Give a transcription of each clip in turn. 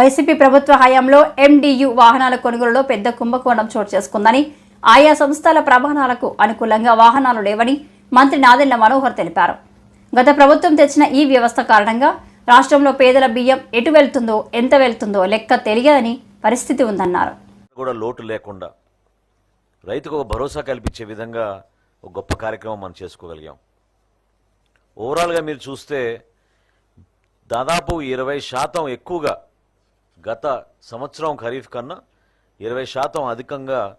YCP ప్రభుత్వ హయాంలో MDU వాహనాల కొనుగోలులో పెద్ద కుంభకోణం చోటు చేసుకుందని ఆయా సంస్థల ప్రమాణాలకు అనుకూలంగా వాహనాలు లేవని మంత్రి నాదెళ్ళ మనోహర్ తెలిపారు. గత ప్రభుత్వం తెచ్చిన ఈ వ్యవస్థ కారణంగా రాష్ట్రంలో పేదల బియ్యం ఎటు వెళ్తుందో ఎంత వెళ్తుందో లెక్క తెలియదని పరిస్థితి ఉందన్నారు. కూడా లోటు లేకుండా రైతుకు ఒక భరోసా కల్పించే విధంగా ఒక గొప్ప కార్యక్రమం మనం చేసుకోగలిగాం. ఓవరాల్గా మీరు చూస్తే దాదాపు ఇరవై శాతం ఎక్కువగా గత సంవత్సరం ఖరీఫ్ కన్నా ఇరవై శాతం అధికంగా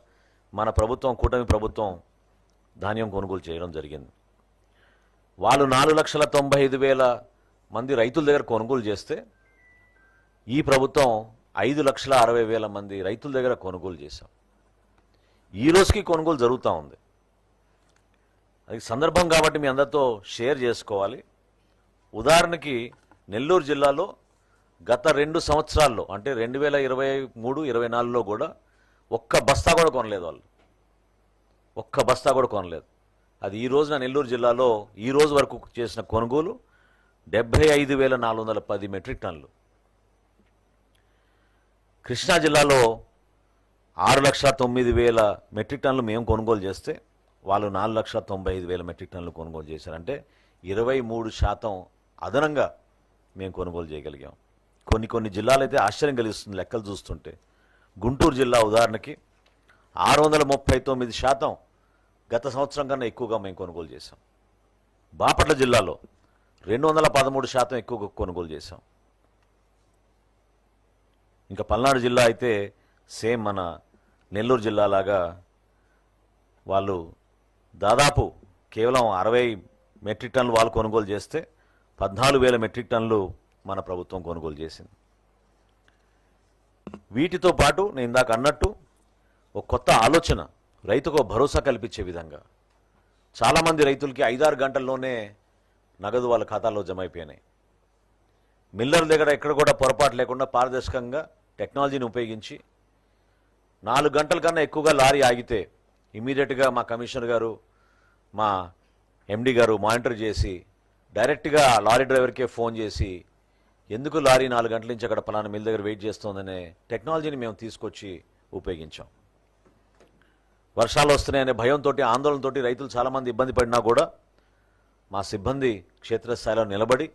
మన ప్రభుత్వం కూటమి ప్రభుత్వం ధాన్యం కొనుగోలు చేయడం జరిగింది. వాళ్ళు నాలుగు లక్షల తొంభై ఐదు వేల మంది రైతుల దగ్గర కొనుగోలు చేస్తే ఈ ప్రభుత్వం ఐదు లక్షల అరవై వేల మంది రైతుల దగ్గర కొనుగోలు చేశాం. ఈ రోజుకి కొనుగోలు జరుగుతూ ఉంది. అది సందర్భం కాబట్టి మీ అందరితో షేర్ చేసుకోవాలి. ఉదాహరణకి నెల్లూరు జిల్లాలో గత రెండు సంవత్సరాల్లో అంటే రెండు వేల ఇరవై మూడు ఇరవై నాలుగులో కూడా ఒక్క బస్తా కూడా కొనలేదు వాళ్ళు. ఒక్క బస్తా కూడా కొనలేదు. అది ఈ రోజున నెల్లూరు జిల్లాలో ఈ రోజు వరకు చేసిన కొనుగోలు డెబ్బై ఐదు వేల నాలుగు వందల పది మెట్రిక్ టన్నులు. కృష్ణా జిల్లాలో ఆరు లక్షల తొమ్మిది వేల మెట్రిక్ టన్నులు మేము కొనుగోలు చేస్తే వాళ్ళు నాలుగు లక్షల తొంభై ఐదు వేల మెట్రిక్ టన్నులు కొనుగోలు చేశారంటే ఇరవై మూడు శాతం అదనంగా మేము కొనుగోలు చేయగలిగాం. కొన్ని కొన్ని జిల్లాలు అయితే ఆశ్చర్యం కలిగిస్తుంది లెక్కలు చూస్తుంటే. గుంటూరు జిల్లా ఉదాహరణకి ఆరు వందల ముప్పై తొమ్మిది శాతం గత సంవత్సరం కన్నా ఎక్కువగా మేము కొనుగోలు చేసాం బాపట్ల జిల్లాలో రెండు వందల పదమూడు శాతం ఎక్కువగా కొనుగోలు చేసాం ఇంకా పల్నాడు జిల్లా అయితే సేమ్ మన నెల్లూరు జిల్లా లాగా వాళ్ళు దాదాపు కేవలం అరవై మెట్రిక్ టన్లు వాళ్ళు కొనుగోలు చేస్తే పద్నాలుగు వేల మెట్రిక్ టన్నులు మన ప్రభుత్వం కొనుగోలు చేసింది. వీటితో పాటు నేను ఇందాక అన్నట్టు ఒక కొత్త ఆలోచన రైతుకు భరోసా కల్పించే విధంగా. చాలామంది రైతులకి ఐదారు గంటల్లోనే నగదు వాళ్ళ ఖాతాలో జమ అయిపోయినాయి. మిల్లర్ దగ్గర ఎక్కడ కూడా పొరపాటు లేకుండా పారదర్శకంగా టెక్నాలజీని ఉపయోగించి నాలుగు గంటల కన్నా ఎక్కువగా లారీ ఆగితే ఇమీడియట్గా మా కమిషనర్ గారు మా ఎండి గారు మానిటర్ చేసి డైరెక్ట్గా లారీ డ్రైవర్కే ఫోన్ చేసి ఎందుకు లారీ నాలుగు గంటల నుంచి అక్కడ పలానా మిల్ దగ్గర వెయిట్ చేస్తోందనే టెక్నాలజీని మేము తీసుకొచ్చి ఉపయోగించాం. వర్షాలు వస్తున్నాయనే భయంతో ఆందోళనతో రైతులు చాలామంది ఇబ్బంది పడినా కూడా మా సిబ్బంది క్షేత్రస్థాయిలో నిలబడి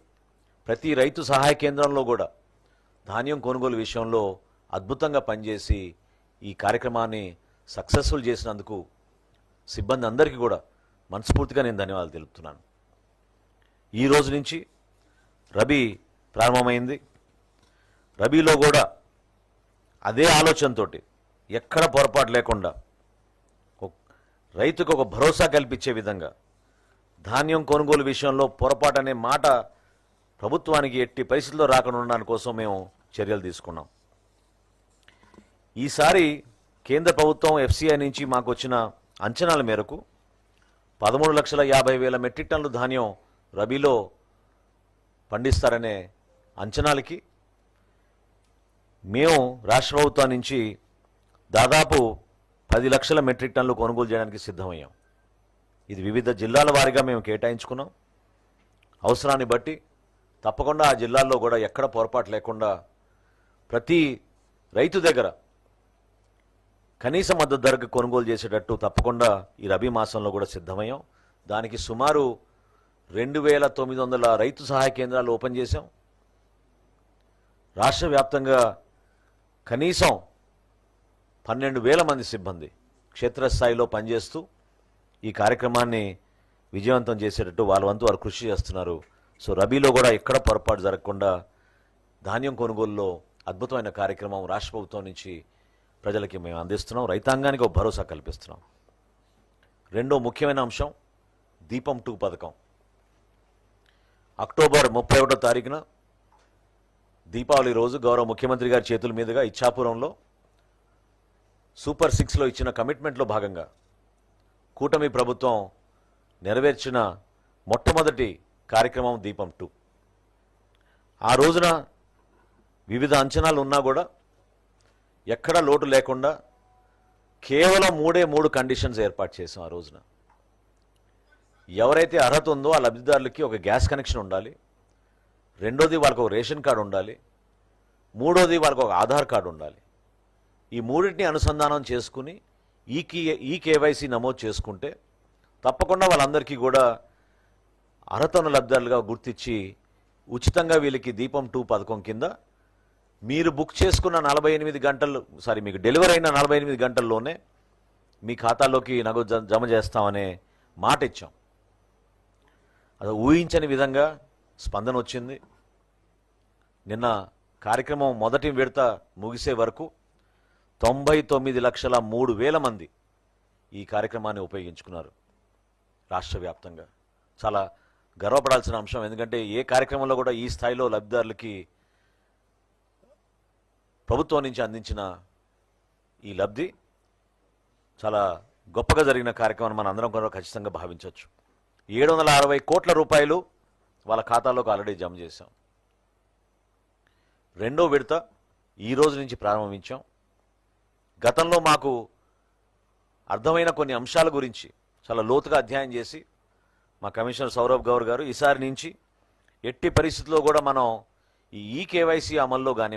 ప్రతి రైతు సహాయ కేంద్రంలో కూడా ధాన్యం కొనుగోలు విషయంలో అద్భుతంగా పనిచేసి ఈ కార్యక్రమాన్ని సక్సెస్ఫుల్ చేసినందుకు సిబ్బంది అందరికీ కూడా మనస్ఫూర్తిగా నేను ధన్యవాదాలు తెలుపుతున్నాను. ఈ రోజు నుంచి రబీ ప్రారంభమైంది. రబీలో కూడా అదే ఆలోచనతోటి ఎక్కడ పొరపాటు లేకుండా రైతుకు ఒక భరోసా కల్పించే విధంగా ధాన్యం కొనుగోలు విషయంలో పొరపాటు అనే మాట ప్రభుత్వానికి ఎట్టి పరిస్థితుల్లో రాకుండా కోసం మేము చర్యలు తీసుకున్నాం. ఈసారి కేంద్ర ప్రభుత్వం ఎఫ్సిఐ నుంచి మాకు వచ్చిన అంచనాల మేరకు పదమూడు లక్షల యాభై వేల మెట్రిక్ టన్నుల ధాన్యం రబీలో పండిస్తారనే అంచనాలకి మేము రాష్ట్ర ప్రభుత్వం నుంచి దాదాపు పది లక్షల మెట్రిక్ టన్నులు కొనుగోలు చేయడానికి సిద్ధమయ్యాం. ఇది వివిధ జిల్లాల వారీగా మేము కేటాయించుకున్నాం. అవసరాన్ని బట్టి తప్పకుండా ఆ జిల్లాల్లో కూడా ఎక్కడ పొరపాటు లేకుండా ప్రతి రైతు దగ్గర కనీస మద్దతు ధరకు కొనుగోలు చేసేటట్టు తప్పకుండా ఈ రబీ మాసంలో కూడా సిద్ధమయ్యాం. దానికి సుమారు రెండు వేల తొమ్మిది వందల రైతు సహాయ కేంద్రాలు ఓపెన్ చేశాం. రాష్ట్ర వ్యాప్తంగా కనీసం పన్నెండు వేల మంది సిబ్బంది క్షేత్రస్థాయిలో పనిచేస్తూ ఈ కార్యక్రమాన్ని విజయవంతం చేసేటట్టు వాళ్ళ వంతు వారు కృషి చేస్తున్నారు. సో రబీలో కూడా ఎక్కడ పొరపాటు జరగకుండా ధాన్యం కొనుగోలులో అద్భుతమైన కార్యక్రమం రాష్ట్ర ప్రభుత్వం నుంచి ప్రజలకి మేము అందిస్తున్నాం. రైతాంగానికి ఒక భరోసా కల్పిస్తున్నాం. రెండో ముఖ్యమైన అంశం దీపం టూ పథకం. అక్టోబర్ ముప్పై ఒకటో తారీఖున దీపావళి రోజు గౌరవ ముఖ్యమంత్రి గారి చేతుల మీదుగా ఇచ్చాపురంలో సూపర్ సిక్స్లో ఇచ్చిన కమిట్మెంట్లో భాగంగా కూటమి ప్రభుత్వం నెరవేర్చిన మొట్టమొదటి కార్యక్రమం దీపం టూ. ఆ రోజున వివిధ అంచనాలు ఉన్నా కూడా ఎక్కడా లోటు లేకుండా కేవలం మూడే మూడు కండిషన్స్ ఏర్పాటు చేసాం ఆ రోజున. ఎవరైతే అర్హత ఉందో ఆ లబ్ధిదారులకి ఒక గ్యాస్ కనెక్షన్ ఉండాలి. రెండోది వాళ్ళకు ఒక రేషన్ కార్డు ఉండాలి. మూడోది వాళ్ళకు ఒక ఆధార్ కార్డు ఉండాలి. ఈ మూడింటిని అనుసంధానం చేసుకుని ఈ కే ఈ కేవైసీ నమోదు చేసుకుంటే తప్పకుండా వాళ్ళందరికీ కూడా అర్హతను లబ్ధాలుగా గుర్తించి ఉచితంగా వీళ్ళకి దీపం టూ పథకం కింద మీరు బుక్ చేసుకున్న నలభై ఎనిమిది గంటలు సారీ మీకు డెలివరీ అయిన నలభై ఎనిమిది గంటల్లోనే మీ ఖాతాలోకి నగదు జ- జమ చేస్తామనే మాట ఇచ్చాం. అది ఊహించని విధంగా స్పందన వచ్చింది నిన్న కార్యక్రమం మొదటి విడత ముగిసే వరకు తొంభై తొమ్మిది లక్షల మూడు వేల మంది ఈ కార్యక్రమాన్ని ఉపయోగించుకున్నారు రాష్ట్ర వ్యాప్తంగా. చాలా గర్వపడాల్సిన అంశం ఎందుకంటే ఏ కార్యక్రమంలో కూడా ఈ స్థాయిలో లబ్ధిదారులకి ప్రభుత్వం నుంచి అందించిన ఈ లబ్ధి చాలా గొప్పగా జరిగిన కార్యక్రమం మనం అందరం కూడా ఖచ్చితంగా భావించవచ్చు. ఏడు వందల అరవై కోట్ల రూపాయలు వాళ్ళ ఖాతాలోకి ఆల్రెడీ జమ చేశాం. రెండో విడత ఈ రోజు నుంచి ప్రారంభించాం. గతంలో మాకు అర్థమైన కొన్ని అంశాల గురించి చాలా లోతుగా అధ్యయనం చేసి మా కమిషనర్ సౌరభ్ గౌర్ గారు ఈసారి నుంచి ఎట్టి పరిస్థితుల్లో కూడా మనం ఈ ఈ కేవైసీ అమల్లో కానీ